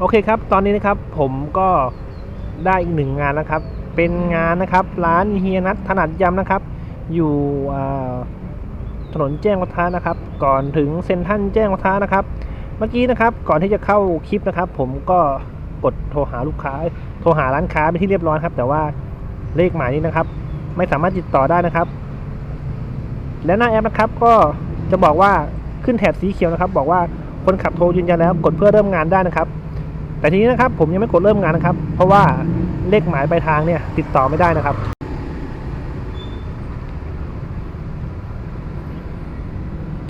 โอเคครับ ตอนนี้นะครับผมก็ได้อีกหนึ่งงานนะครับ เป็นงานนะครับ ร้านเฮียนัทถนัดยำนะครับ อยู่ถนนแจ้งวัฒนะนะครับ ก่อนถึงเซ็นทรัลแจ้งวัฒนะนะครับ เมื่อกี้นะครับ ก่อนที่จะเข้าคลิปนะครับ ผมก็กดโทรหาลูกค้า โทรหาร้านค้าไปที่เรียบร้อยครับ แต่ว่าเลขหมายนี้นะครับ ไม่สามารถติดต่อได้นะครับ และหน้าแอปนะครับ ก็จะบอกว่าขึ้นแถบสีเขียวนะครับ บอกว่าคนขับโทรยืนยันแล้ว กดเพื่อเริ่มงานได้นะครับ แต่ทีนี้นะครับผมยังไม่กดเริ่มงานนะครับ เพราะว่าเลขหมายปลายทางเนี่ยติดต่อไม่ได้นะครับ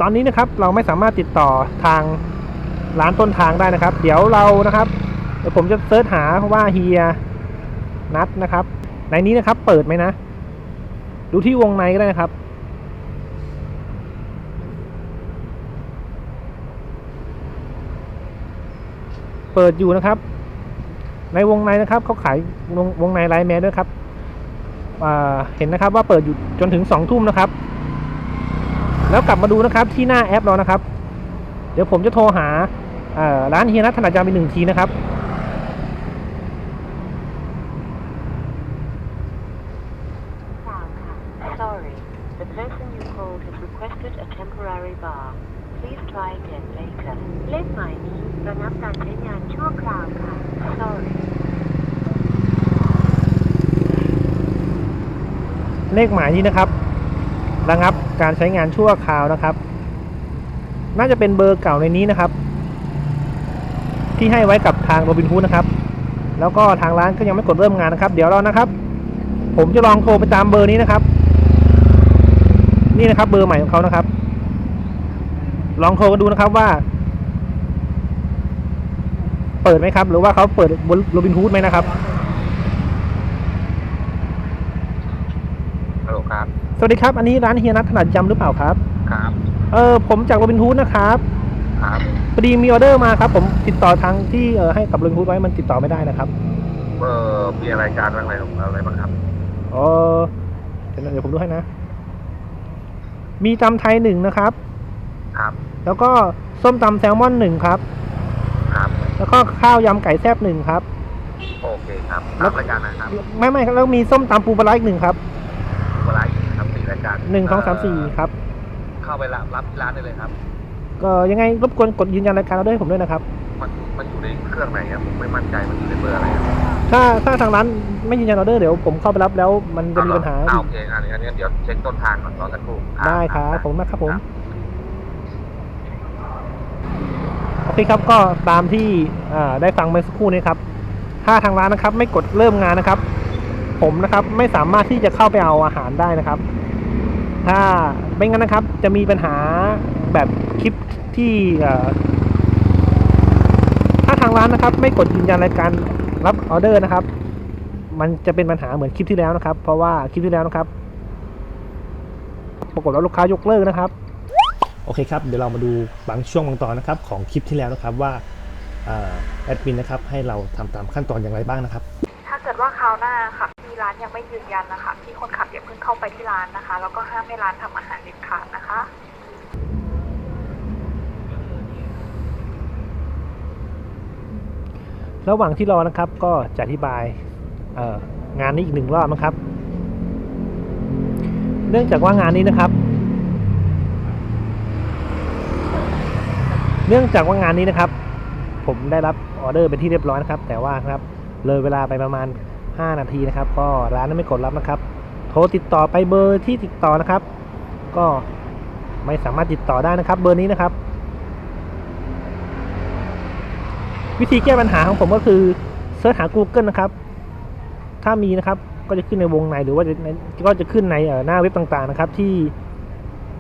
ตอนนี้นะครับเราไม่สามารถติดต่อทางร้านต้นทางได้นะครับ เดี๋ยวเรานะครับเดี๋ยวผมจะเซิร์ชหาว่าเฮียนัดนะครับ ในนี้นะครับเปิดไหมนะ ดูที่วงในก็ได้นะครับ เปิดอยู่นะครับ ในวงในนะครับเขาขายวงวงในไลน์แมนด้วยครับเห็นนะครับว่าเปิดอยู่จนถึงสองทุ่มนะครับ แล้วกลับมาดูนะครับที่หน้าแอปเรานะครับ เดี๋ยวผมจะโทรหาร้านเฮียนัทถนัดยำอีกหนึ่งทีนะครับ Please try again later. เลขหมายนี้ระงับการใช้งานชั่วคราวค่ะ Sorry. เลขหมายนี้นะครับ ระงับการใช้งานชั่วคราวนะครับ น่าจะเป็นเบอร์เก่าในนี้นะครับ ที่ให้ไว้กับทางโรบินฮูดนะครับ แล้วก็ทางร้านก็ยังไม่กดเริ่มงานนะครับ เดี๋ยวรานะครับ ผมจะลองโทรไปตามเบอร์นี้นะครับ นี่นะครับเบอร์ใหม่ของเขานะครับ ลองโทรกันดูนะครับว่า เปิดไหมครับ หรือว่าเขาเปิดบนโรบินฮูดไหมนะครับฮัลโหลครับ สวัสดีครับ อันนี้ร้านเฮียนัทถนัดยำหรือเปล่าครับ ครับ เออผมจากโรบินฮูดนะครับครับพอดีมีออเดอร์มาครับ ผมติดต่อทางที่เออให้กับโรบินฮูดไว้มันติดต่อไม่ได้นะครับ เออมีรายการอะไรอะไรบ้างครับเออเดี๋ยวนะเดี๋ยวผมดูให้นะ มีตำไทยหนึ่งนะครับ ครับ แล้วก็ส้มตำแซลมอนหนึ่งครับ ครับแล้วก็ข้าวยำไก่แซ่บหนึ่งครับ โอเคครับแล้รับวรายการนะครับไม่ไม่ครับแล้วมีส้มตำปูปลาร้าอีกหนึ่งครับเวลาอีกครับสี่รายการหนึ่งสองสามสี่ครับ เข้าไปรับรับที่ร้านได้เลยครับ ก็ยังไงรบกวนกดยืนยันรายการเราด้วยให้ผมด้วยนะครับ มันมันอยู่ในเครื่องไหนครับผมไม่มั่นใจมันอยู่ในเบอร์อะไรครับถ้าถ้าทางร้านไม่ยืนยันออเดอร์เดี๋ยวผมเข้าไปรับแล้วมันจะมีปัญหาอ่าโอเคอันนี้อันนี้เดี๋ยวเช็คต้นทางก่อนรอสักครู่ได้ครับผมนะครับผม โอเครับก็ตามที่ได้ฟังเมื่อสักครู่นี้ครับ ถ้าทางร้านนะครับ ไม่กดเริ่มงานนะครับ ผมนะครับไม่สามารถที่จะเข้าไปเอาอาหารได้นะครับ ถ้าไม่งั้นนะครับ จะมีปัญหาแบบคลิปที่ถ้าทางร้านนะครับ ไม่กดยืนยันรายการรับออเดอร์นะครับ มันจะเป็นปัญหาเหมือนคลิปที่แล้วนะครับ เพราะว่าคลิปที่แล้วนะครับ ปรากฏว่าลูกค้ายกเลิกนะครับ โอเคครับ เดี๋ยวเรามาดูบางช่วงบางตอนนะครับของคลิปที่แล้วนะครับว่าเอ่อแอดมินนะครับให้เราทำตามขั้นตอนอย่างไรบ้างนะครับ ถ้าเกิดว่าคราวหน้าค่ะที่ร้านยังไม่ยืนยันนะคะที่คนขับอย่าเพิ่งเข้าไปที่ร้านนะคะ แล้วก็ห้ามให้ร้านทำอาหารเด็ดขาดนะคะระหว่างที่รอนะครับก็จะอธิบายเอ่องานนี้อีกหนึ่งรอบนะครับ เนื่องจากว่างานนี้นะครับ เนื่องจากว่างานนี้นะครับ ผมได้รับออเดอร์เป็นที่เรียบร้อยนะครับ แต่ว่านะครับเลยเวลาไปประมาณ 5 นาทีนะครับ ก็ร้านนั้นไม่กดรับนะครับ โทรติดต่อไปเบอร์ที่ติดต่อนะครับ ก็ไม่สามารถติดต่อได้นะครับ เบอร์นี้นะครับ วิธีแก้ปัญหาของผมก็คือเสิร์ชหา Google นะครับ ถ้ามีนะครับก็จะขึ้นในวงในหรือว่าจะก็จะขึ้นในหน้าเว็บต่างๆนะครับ ที่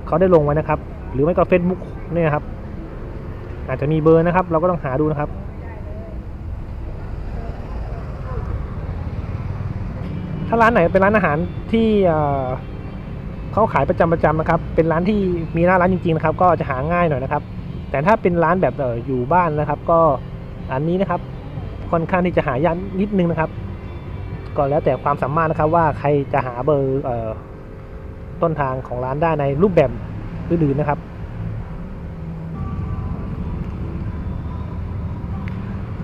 เขาได้ลงไว้นะครับ หรือไม่ก็ Facebook เนี่ยครับ อาจจะมีเบอร์นะครับ เราก็ต้องหาดูนะครับ ถ้าร้านไหนเป็นร้านอาหารที่เขาขายประจำประจำนะครับ เป็นร้านที่มีหน้าร้านจริงๆนะครับ ก็จะหาง่ายหน่อยนะครับ แต่ถ้าเป็นร้านแบบออยู่บ้านนะครับ ก็อันนี้นะครับ ค่อนข้างที่จะหายากนิดนึงนะครับ ก็แล้วแต่ความสามารถนะครับว่าใครจะหาเบอร์ต้นทางของร้านได้ในรูปแบบอื่นๆนะครับ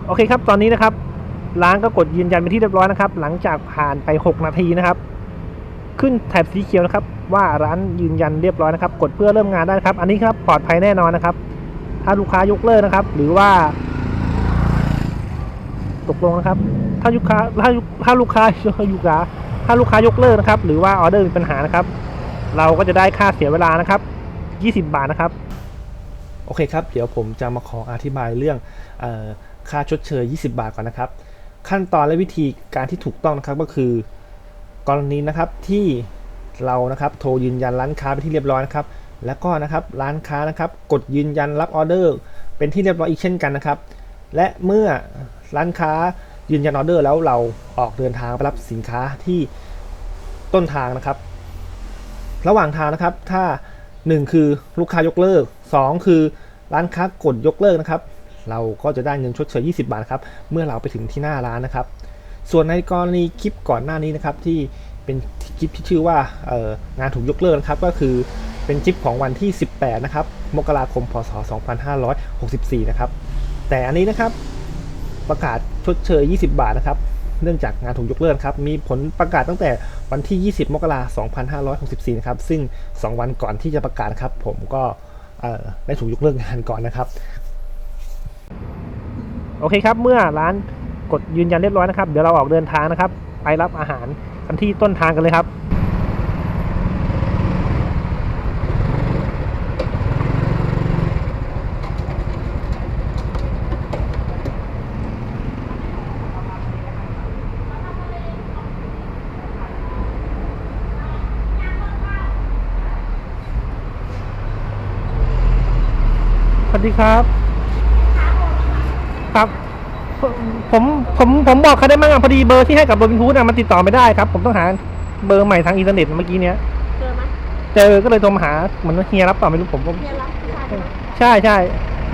โอเคครับ ตอนนี้นะครับร้านก็กดยืนยันเป็นที่เรียบร้อยนะครับ หลังจากผ่านไป 6 นาทีนะครับ ขึ้นแถบสีเขียวนะครับ ว่าร้านยืนยันเรียบร้อยนะครับ กดเพื่อเริ่มงานได้นะครับ อันนี้ครับปลอดภัยแน่นอนนะครับ ถ้าลูกค้ายกเลิกนะครับ หรือว่า ตกลงนะครับ ถ้าลูกค้าถ้าถ้าลูกค้าลูกค้าถ้าลูกค้ายกเลิกนะครับ หรือว่าออเดอร์มีปัญหานะครับ เราก็จะได้ค่าเสียเวลานะครับ 20 บาทนะครับ โอเคครับ เดี๋ยวผมจะมาขออธิบายเรื่องเออ ค่าชดเชย 20 บาทก่อนนะครับ ขั้นตอนและวิธีการที่ถูกต้องนะครับก็คือ กรณีนะครับที่เรานะครับโทรยืนยันร้านค้าไปที่เรียบร้อยนะครับ แล้วก็นะครับร้านค้านะครับ กดยืนยันรับออเดอร์ เป็นที่เรียบร้อยอีกเช่นกันนะครับ และเมื่อร้านค้ายืนยันออเดอร์แล้วเราออกเดินทางไปรับสินค้าที่ต้นทางนะครับ ระหว่างทางนะครับถ้า 1 คือลูกค้ายกเลิก 2 คือร้านค้ากดยกเลิกนะครับ เราก็จะได้เงินชดเชย 20 บาทครับ เมื่อเราไปถึงที่หน้าร้านนะครับ ส่วนในกรณีคลิปก่อนหน้านี้นะครับที่เป็นคลิปที่ชื่อว่างานถูกยกเลิกนะครับ ก็คือเป็นคลิปของวันที่ 18 นะครับ มกราคม พศ 2564 นะครับ แต่อันนี้นะครับประกาศชดเชย 20 บาทนะครับ เนื่องจากงานถูกยกเลิกครับ มีผลประกาศตั้งแต่วันที่ 20 มกราคม 2564 นะครับ ซึ่ง 2 วันก่อนที่จะประกาศครับ ผมก็ได้ถูกยกเลิกงานก่อนนะครับ โอเคครับ เมื่อร้านกดยืนยันเรียบร้อยนะครับ เดี๋ยวเราออกเดินทางนะครับ ไปรับอาหารกันที่ต้นทางกันเลยครับสวัสดีครับ ครับ ผมผมผมบอกเขาได้มั้งอะพอดีเบอร์ที่ให้กับโรบินฮูดอะมันติดต่อไม่ได้ครับ ผมต้องหาเบอร์ใหม่ทางอินเทอร์เน็ตเมื่อกี้เนี้ยเจอไหมเจอก็เลยโทรมาหาเหมือนว่าเฮียรับเปล่าไม่รู้ผมก็เฮียรับผู้ชายใช่ไหมใช่ใช่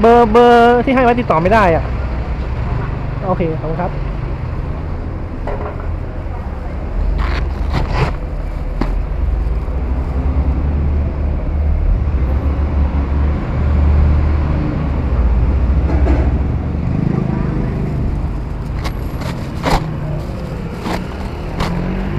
เบอร์เบอร์ที่ให้ไว้ติดต่อไม่ได้อะ โอเคขอบคุณครับ